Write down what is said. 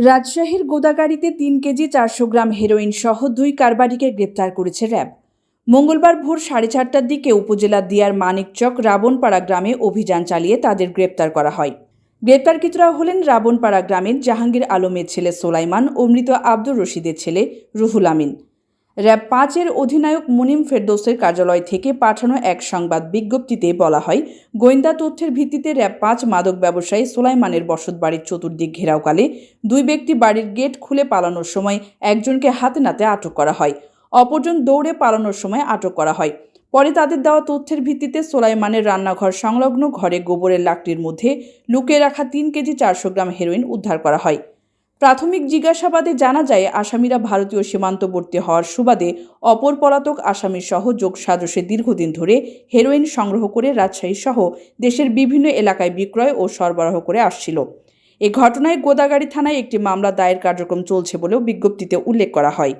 রাজশাহীর গোদাগাড়িতে তিন কেজি চারশো গ্রাম হেরোইন সহ দুই কারবারিকে গ্রেপ্তার করেছে র্যাব। মঙ্গলবার ভোর সাড়ে চারটার দিকে উপজেলা দিয়ার মানিকচক রাবণপাড়া গ্রামে অভিযান চালিয়ে তাদের গ্রেপ্তার করা হয়। গ্রেপ্তারকৃতরা হলেন রাবণপাড়া গ্রামের জাহাঙ্গীর আলমের ছেলে সোলাইমান ও মৃত আব্দুর রশিদের ছেলে রুহুল আমিন। র্যাব পাঁচের অধিনায়ক মুনিম ফেরদৌসের কার্যালয় থেকে পাঠানো এক সংবাদ বিজ্ঞপ্তিতে বলা হয়, গোয়েন্দা তথ্যের ভিত্তিতে র্যাব পাঁচ মাদক ব্যবসায়ী সোলাইমানের বসত বাড়ির চতুর্দিক ঘেরাওকালে দুই ব্যক্তি বাড়ির গেট খুলে পালানোর সময় একজনকে হাতে নাতে আটক করা হয়, অপরজন দৌড়ে পালানোর সময় আটক করা হয়। পরে তাদের দেওয়া তথ্যের ভিত্তিতে সোলাইমানের রান্নাঘর সংলগ্ন ঘরে গোবরের লাকড়ির মধ্যে লুকিয়ে রাখা তিন কেজি চারশো গ্রাম হেরোইন উদ্ধার করা হয়। প্রাথমিক জিজ্ঞাসাবাদে জানা যায়, আসামিরা ভারতীয় সীমান্তবর্তী হওয়ার সুবাদে অপর পলাতক আসামির সহ যোগ দীর্ঘদিন ধরে হেরোইন সংগ্রহ করে রাজশাহী সহ দেশের বিভিন্ন এলাকায় বিক্রয় ও সরবরাহ করে আসছিল। এ ঘটনায় গোদাগাড়ি থানায় একটি মামলা দায়ের কার্যক্রম চলছে বলেও বিজ্ঞপ্তিতে উল্লেখ করা হয়।